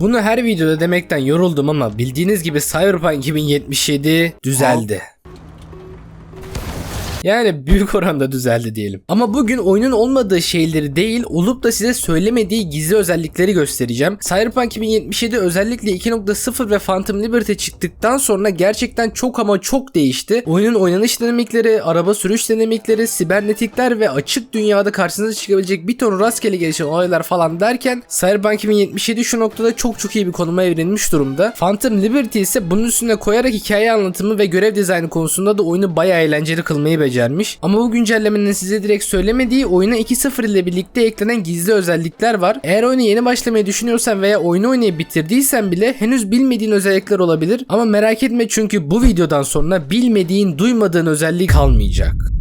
Bunu her videoda demekten yoruldum ama bildiğiniz gibi Cyberpunk 2077 düzeldi. Yani büyük oranda düzeldi diyelim. Ama bugün oyunun olmadığı şeyleri değil, olup da size söylemediği gizli özellikleri göstereceğim. Cyberpunk 2077 özellikle 2.0 ve Phantom Liberty çıktıktan sonra gerçekten çok ama çok değişti. Oyunun oynanış dinamikleri, araba sürüş dinamikleri, sibernetikler ve açık dünyada karşınıza çıkabilecek bir ton rastgele gelişen olaylar falan derken Cyberpunk 2077 şu noktada çok çok iyi bir konuma evrilmiş durumda. Phantom Liberty ise bunun üstüne koyarak hikaye anlatımı ve görev dizaynı konusunda da oyunu bayağı eğlenceli kılmayı becermiş. Ama bu güncellemenin size direkt söylemediği oyuna 2.0 ile birlikte eklenen gizli özellikler var. Eğer oyunu yeni başlamayı düşünüyorsan veya oyunu oynayıp bitirdiysen bile henüz bilmediğin özellikler olabilir. Ama merak etme çünkü bu videodan sonra bilmediğin, duymadığın özellik kalmayacak.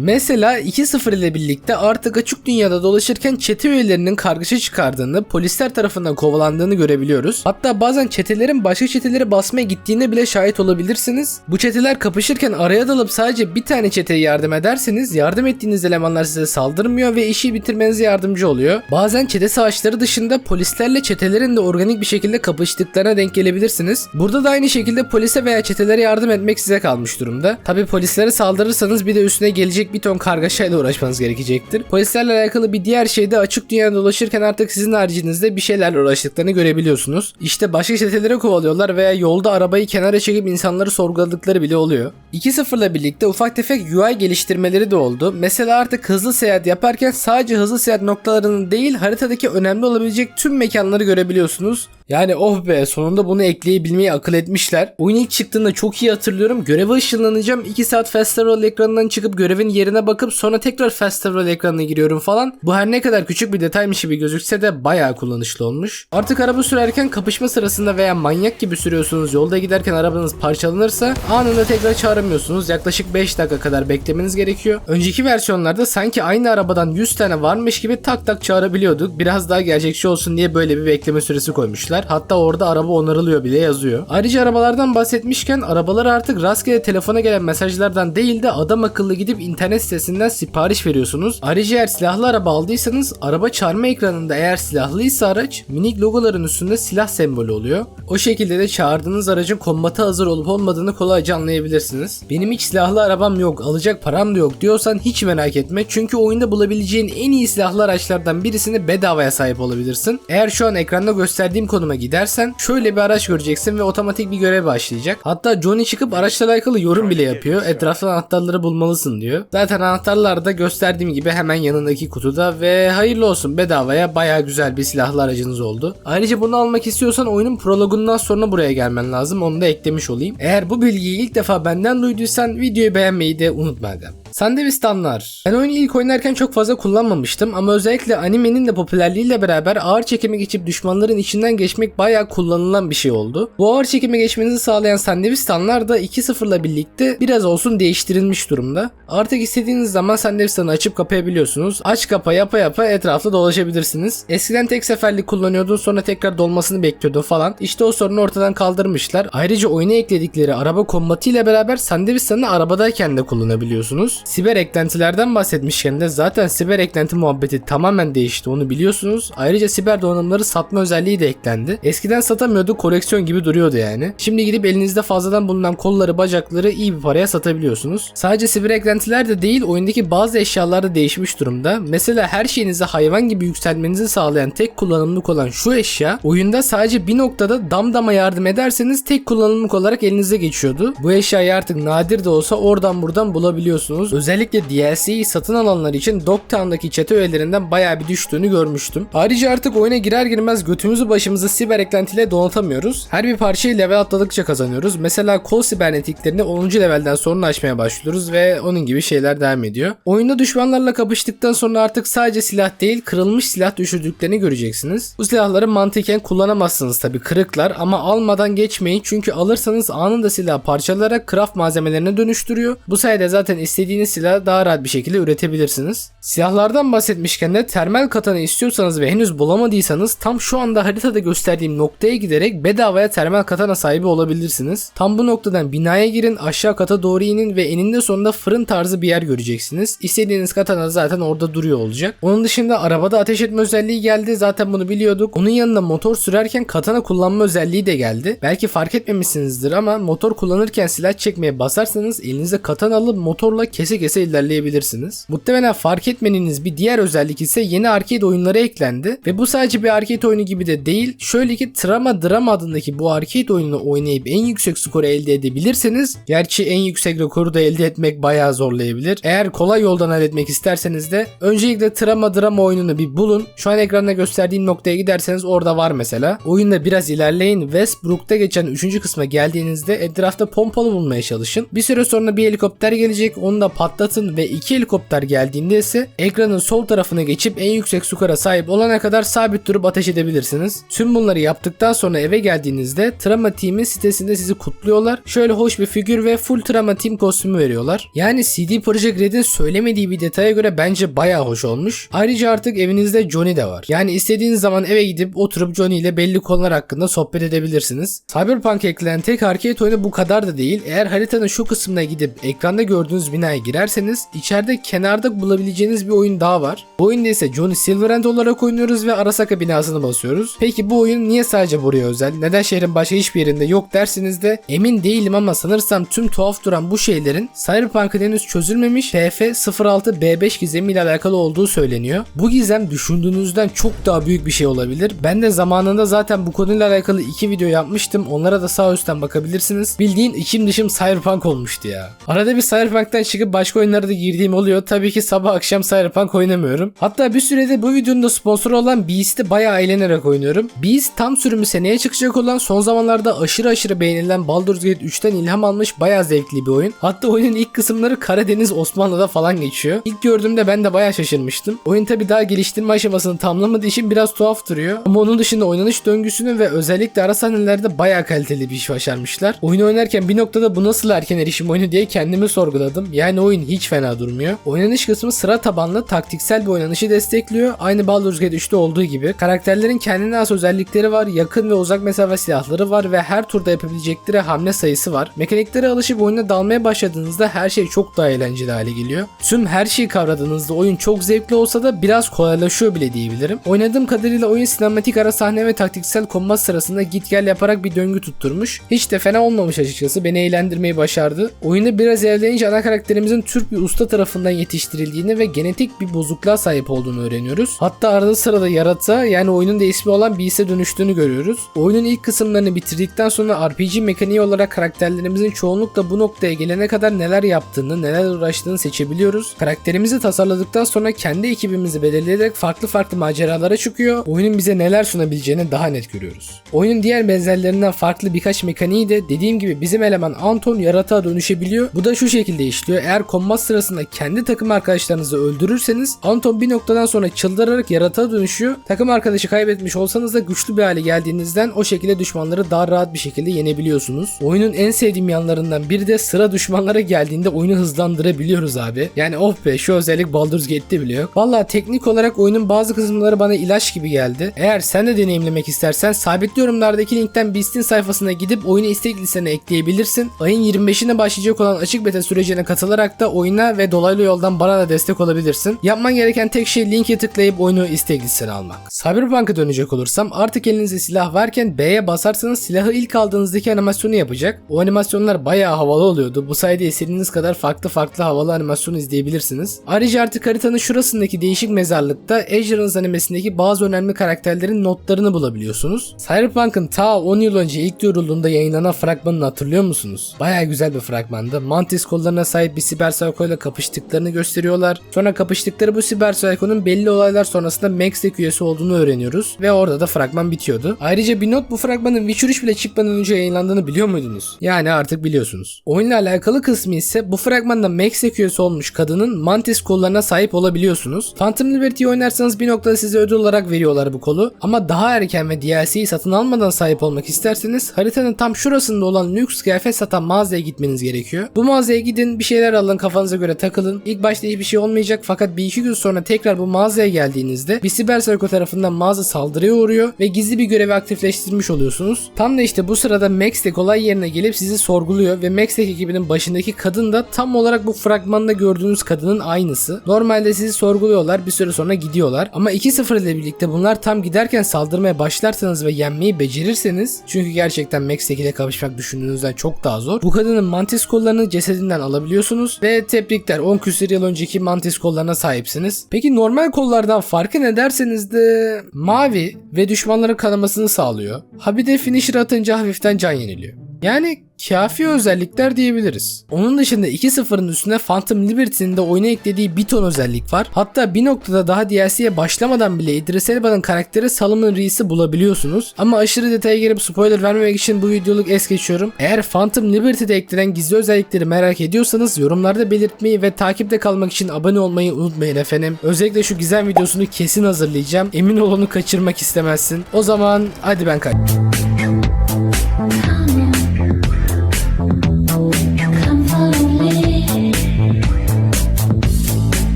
Mesela 2.0 ile birlikte artık açık dünyada dolaşırken çete üyelerinin kargaşa çıkardığını, polisler tarafından kovalandığını görebiliyoruz. Hatta bazen çetelerin başka çeteleri basmaya gittiğine bile şahit olabilirsiniz. Bu çeteler kapışırken araya dalıp sadece bir tane çeteye yardım ederseniz yardım ettiğiniz elemanlar size saldırmıyor ve işi bitirmenize yardımcı oluyor. Bazen çete savaşları dışında polislerle çetelerin de organik bir şekilde kapıştıklarına denk gelebilirsiniz. Burada da aynı şekilde polise veya çetelere yardım etmek size kalmış durumda. Tabi polislere saldırırsanız bir de üstüne gelecek bir ton kargaşayla uğraşmanız gerekecektir. Polislerle alakalı bir diğer şey de açık dünyada dolaşırken artık sizin haricinizde bir şeylerle uğraştıklarını görebiliyorsunuz. İşte başka çetelere kovalıyorlar veya yolda arabayı kenara çekip insanları sorguladıkları bile oluyor. 2.0 ile birlikte ufak tefek UI geliştirmeleri de oldu. Mesela artık hızlı seyahat yaparken sadece hızlı seyahat noktalarını değil haritadaki önemli olabilecek tüm mekanları görebiliyorsunuz. Yani oh be sonunda bunu ekleyebilmeyi akıl etmişler. Oyun ilk çıktığında çok iyi hatırlıyorum. Göreve ışınlanacağım. 2 saat fast travel ekranından çıkıp görevin yerine bakıp sonra tekrar fast travel ekranına giriyorum falan. Bu her ne kadar küçük bir detaymış gibi gözükse de bayağı kullanışlı olmuş. Artık araba sürerken kapışma sırasında veya manyak gibi sürüyorsunuz yolda giderken arabanız parçalanırsa anında tekrar çağıramıyorsunuz. Yaklaşık 5 dakika kadar beklemeniz gerekiyor. Önceki versiyonlarda sanki aynı arabadan 100 tane varmış gibi tak tak çağırabiliyorduk. Biraz daha gerçekçi olsun diye böyle bir bekleme süresi koymuşlar. Hatta orada araba onarılıyor bile yazıyor. Ayrıca arabalardan bahsetmişken arabalara artık rastgele telefona gelen mesajlardan değil de adam akıllı gidip internet sitesinden sipariş veriyorsunuz. Ayrıca eğer silahlı araba aldıysanız araba çarmı ekranında eğer silahlıysa araç minik logoların üstünde silah sembolü oluyor. O şekilde de çağırdığınız aracın kombata hazır olup olmadığını kolayca anlayabilirsiniz. Benim hiç silahlı arabam yok, alacak param da yok diyorsan hiç merak etme. Çünkü oyunda bulabileceğin en iyi silahlı araçlardan birisini bedavaya sahip olabilirsin. Eğer şu an ekranda gösterdiğim konuma gidersen şöyle bir araç göreceksin ve otomatik bir görev başlayacak. Hatta Johnny çıkıp araçla alakalı yorum bile yapıyor. Etrafta anahtarları bulmalısın diyor. Zaten anahtarlar da gösterdiğim gibi hemen yanındaki kutuda ve hayırlı olsun bedavaya baya güzel bir silahlı aracınız oldu. Ayrıca bunu almak istiyorsan oyunun prologundan sonra buraya gelmen lazım. Onu da eklemiş olayım. Eğer bu bilgiyi ilk defa benden duyduysan videoyu beğenmeyi de unutma Erdem. Sandvistanlar. Ben oyunu ilk oynarken çok fazla kullanmamıştım ama özellikle animenin de popülerliğiyle beraber ağır çekime geçip düşmanların içinden geçmek bayağı kullanılan bir şey oldu. Bu ağır çekime geçmenizi sağlayan Sandvistanlar da 2.0 ile birlikte biraz olsun değiştirilmiş durumda. Artık istediğiniz zaman Sandvistan'ı açıp kapayabiliyorsunuz. Aç kapa yapa yapa etrafta dolaşabilirsiniz. Eskiden tek seferlik kullanıyordun sonra tekrar dolmasını bekliyordun falan. İşte o sorunu ortadan kaldırmışlar. Ayrıca oyuna ekledikleri araba kombatı ile beraber Sandvistan'ı arabadayken de kullanabiliyorsunuz. Siber eklentilerden bahsetmişken de zaten siber eklenti muhabbeti tamamen değişti onu biliyorsunuz. Ayrıca siber donanımları satma özelliği de eklendi. Eskiden satamıyordu koleksiyon gibi duruyordu yani. Şimdi gidip elinizde fazladan bulunan kolları bacakları iyi bir paraya satabiliyorsunuz. Sadece siber eklentiler de değil oyundaki bazı eşyalar da değişmiş durumda. Mesela her şeyinizi hayvan gibi yükselmenizi sağlayan tek kullanımlık olan şu eşya oyunda sadece bir noktada damdama yardım ederseniz tek kullanımlık olarak elinize geçiyordu. Bu eşyayı artık nadir de olsa oradan buradan bulabiliyorsunuz. Özellikle DLC'yi satın alanlar için Dogtown'daki çete üyelerinden bayağı bir düştüğünü görmüştüm. Ayrıca artık oyuna girer girmez götümüzü başımızı siber eklentiyle donatamıyoruz. Her bir parçayı level atladıkça kazanıyoruz. Mesela kol sibernetiklerini 10. levelden sonra açmaya başlıyoruz ve onun gibi şeyler devam ediyor. Oyunda düşmanlarla kapıştıktan sonra artık sadece silah değil kırılmış silah düşürdüklerini göreceksiniz. Bu silahları mantıken kullanamazsınız tabi kırıklar ama almadan geçmeyin çünkü alırsanız anında silah parçalayarak craft malzemelerine dönüştürüyor. Bu sayede zaten istediğiniz istediğiniz silahı daha rahat bir şekilde üretebilirsiniz. Silahlardan bahsetmişken de termal katana istiyorsanız ve henüz bulamadıysanız tam şu anda haritada gösterdiğim noktaya giderek bedavaya termal katana sahibi olabilirsiniz. Tam bu noktadan binaya girin aşağı kata doğru inin ve eninde sonunda fırın tarzı bir yer göreceksiniz. İstediğiniz katana zaten orada duruyor olacak. Onun dışında arabada ateş etme özelliği geldi zaten bunu biliyorduk. Onun yanında motor sürerken katana kullanma özelliği de geldi. Belki fark etmemişsinizdir ama motor kullanırken silah çekmeye basarsanız elinize katana alıp motorla kese kese ilerleyebilirsiniz. Muhtemelen fark etmediğiniz bir diğer özellik ise yeni arcade oyunları eklendi ve bu sadece bir arcade oyunu gibi de değil. Şöyle ki Trama Drama adındaki bu arcade oyununu oynayıp en yüksek skoru elde edebilirseniz gerçi en yüksek rekoru da elde etmek bayağı zorlayabilir. Eğer kolay yoldan halletmek isterseniz de öncelikle Trama Drama oyununu bir bulun. Şu an ekranda gösterdiğim noktaya giderseniz orada var mesela. Oyunda biraz ilerleyin. Westbrook'ta geçen 3. kısma geldiğinizde etrafta pompalı bulmaya çalışın. Bir süre sonra bir helikopter gelecek. Onu da patlatın ve iki helikopter geldiğinde ise ekranın sol tarafına geçip en yüksek skora sahip olana kadar sabit durup ateş edebilirsiniz. Tüm bunları yaptıktan sonra eve geldiğinizde Trama Team'in sitesinde sizi kutluyorlar. Şöyle hoş bir figür ve full Trama Team kostümü veriyorlar. Yani CD Projekt Red'in söylemediği bir detaya göre bence bayağı hoş olmuş. Ayrıca artık evinizde Johnny de var. Yani istediğiniz zaman eve gidip oturup Johnny ile belli konular hakkında sohbet edebilirsiniz. Cyberpunk eklenen tek arcade oyunu bu kadar da değil. Eğer haritanın şu kısmına gidip ekranda gördüğünüz binaya girerseniz içeride kenarda bulabileceğiniz bir oyun daha var. Bu oyunda ise Johnny Silverhand olarak oynuyoruz ve Arasaka binasını basıyoruz. Peki bu oyun niye sadece buraya özel? Neden şehrin başka hiçbir yerinde yok dersiniz de emin değilim ama sanırsam tüm tuhaf duran bu şeylerin Cyberpunk'ın henüz çözülmemiş TF-06B5 gizemiyle alakalı olduğu söyleniyor. Bu gizem düşündüğünüzden çok daha büyük bir şey olabilir. Ben de zamanında zaten bu konuyla alakalı iki video yapmıştım. Onlara da sağ üstten bakabilirsiniz. Bildiğin içim dışım Cyberpunk olmuştu ya. Arada bir Cyberpunk'tan çıkıp başka oyunlara da girdiğim oluyor. Tabii ki sabah akşam Cyberpunk oynamıyorum. Hatta bir sürede bu videonun da sponsoru olan Beast'i bayağı eğlenerek oynuyorum. Beast tam sürümü seneye çıkacak olan son zamanlarda aşırı aşırı beğenilen Baldur's Gate 3'ten ilham almış bayağı zevkli bir oyun. Hatta oyunun ilk kısımları Karadeniz Osmanlı'da falan geçiyor. İlk gördüğümde ben de bayağı şaşırmıştım. Oyun tabi daha geliştirme aşamasını tamamlamadığı için biraz tuhaf duruyor. Ama onun dışında oynanış döngüsünü ve özellikle ara sahnelerde bayağı kaliteli bir iş başarmışlar. Oyunu oynarken bir noktada bu nasıl erken erişim oyunu diye kendimi sorguladım. Yani oyun hiç fena durmuyor. Oynanış kısmı sıra tabanlı taktiksel bir oynanışı destekliyor. Aynı Baldur's Gate 3'te olduğu gibi. Karakterlerin kendine has özellikleri var. Yakın ve uzak mesafe silahları var ve her turda yapabilecekleri hamle sayısı var. Mekaniklere alışıp oyuna dalmaya başladığınızda her şey çok daha eğlenceli hale geliyor. Tüm her şeyi kavradığınızda oyun çok zevkli olsa da biraz kolaylaşıyor bile diyebilirim. Oynadığım kadarıyla oyun sinematik ara sahne ve taktiksel kombat sırasında git gel yaparak bir döngü tutturmuş. Hiç de fena olmamış açıkçası. Beni eğlendirmeyi başardı. Oyunda biraz ilerleyince ana karakterimizin Türk bir usta tarafından yetiştirildiğini ve genetik bir bozukluğa sahip olduğunu öğreniyoruz. Hatta arada sırada yaratığa yani oyunun da ismi olan Beast'e dönüştüğünü görüyoruz. Oyunun ilk kısımlarını bitirdikten sonra RPG mekaniği olarak karakterlerimizin çoğunlukla bu noktaya gelene kadar neler yaptığını, neler uğraştığını seçebiliyoruz. Karakterimizi tasarladıktan sonra kendi ekibimizi belirleyerek farklı farklı maceralara çıkıyor. Oyunun bize neler sunabileceğini daha net görüyoruz. Oyunun diğer benzerlerinden farklı birkaç mekaniği de dediğim gibi bizim eleman Anton yaratığa dönüşebiliyor. Bu da şu şekilde işliyor. Eğer kombat sırasında kendi takım arkadaşlarınızı öldürürseniz Anton bir noktadan sonra çıldırarak yaratığa dönüşüyor. Takım arkadaşı kaybetmiş olsanız da güçlü bir hale geldiğinizden o şekilde düşmanları daha rahat bir şekilde yenebiliyorsunuz. Oyunun en sevdiğim yanlarından biri de sıra düşmanlara geldiğinde oyunu hızlandırabiliyoruz abi. Yani oh be şu özellik Baldur's Gate'te bile yok. Valla teknik olarak oyunun bazı kısımları bana ilaç gibi geldi. Eğer sen de deneyimlemek istersen sabitli yorumlardaki linkten Beast'in sayfasına gidip oyunu istek listene ekleyebilirsin. Ayın 25'ine başlayacak olan açık beta sürecine katılarak da oyuna ve dolaylı yoldan bana da destek olabilirsin. Yapman gereken tek şey linke tıklayıp oyunu istek listene almak. Cyberpunk'a dönecek olursam artık elinizde silah varken B'ye basarsanız silahı ilk aldığınızdaki animasyonu yapacak. O animasyonlar bayağı havalı oluyordu. Bu sayede istediğiniz kadar farklı farklı havalı animasyon izleyebilirsiniz. Ayrıca artık haritanın şurasındaki değişik mezarlıkta Ezra'nın animesindeki bazı önemli karakterlerin notlarını bulabiliyorsunuz. Cyberpunk'ın ta 10 yıl önce ilk duyurulduğunda yayınlanan fragmanını hatırlıyor musunuz? Bayağı güzel bir fragmandı. Mantis kollarına sahip bir siber psycho ile kapıştıklarını gösteriyorlar. Sonra kapıştıkları bu siber psycho'nun belli olaylar sonrasında Maxtech üyesi olduğunu öğreniyoruz ve orada da fragman bitiyordu. Ayrıca bir not bu fragmanın Witcher 3 bile çıkmadan önce yayınlandığını biliyor muydunuz? Yani artık biliyorsunuz. Oyunla alakalı kısmı ise bu fragmanda Maxtech üyesi olmuş kadının Mantis kollarına sahip olabiliyorsunuz. Phantom Liberty'yi oynarsanız bir noktada size ödül olarak veriyorlar bu kolu. Ama daha erken ve DLC'yi satın almadan sahip olmak isterseniz haritanın tam şurasında olan lüks kıyafet satan mağazaya gitmeniz gerekiyor. Bu mağazaya gidin bir şeyler alın alın kafanıza göre takılın. İlk başta hiçbir şey olmayacak fakat bir iki gün sonra tekrar bu mağazaya geldiğinizde bir siber psycho tarafından mağaza saldırıya uğruyor ve gizli bir görevi aktifleştirmiş oluyorsunuz. Tam da işte bu sırada Maxtek olay yerine gelip sizi sorguluyor ve Maxtek ekibinin başındaki kadın da tam olarak bu fragmanda gördüğünüz kadının aynısı. Normalde sizi sorguluyorlar bir süre sonra gidiyorlar ama 2-0 ile birlikte bunlar tam giderken saldırmaya başlarsanız ve yenmeyi becerirseniz çünkü gerçekten Maxtek ile kapışmak düşündüğünüzden çok daha zor. Bu kadının mantis kollarını cesedinden alabiliyorsunuz ve tebrikler 10 küsur yıl önceki mantis kollarına sahipsiniz. Peki normal kollardan farkı ne derseniz de mavi ve düşmanların kanamasını sağlıyor. Ha bir de finisher atınca hafiften can yeniliyor. Yani kafi özellikler diyebiliriz. Onun dışında 2.0'ın üstüne Phantom Liberty'nin de oyuna eklediği bir ton özellik var. Hatta bir noktada daha DLC'ye başlamadan bile İdris Elba'nın karakteri Solomon Rees'i bulabiliyorsunuz. Ama aşırı detaya girip spoiler vermemek için bu videoluk es geçiyorum. Eğer Phantom Liberty'de eklenen gizli özellikleri merak ediyorsanız yorumlarda belirtmeyi ve takipte kalmak için abone olmayı unutmayın efendim. Özellikle şu gizem videosunu kesin hazırlayacağım. Emin ol kaçırmak istemezsin. O zaman hadi ben kaç. Come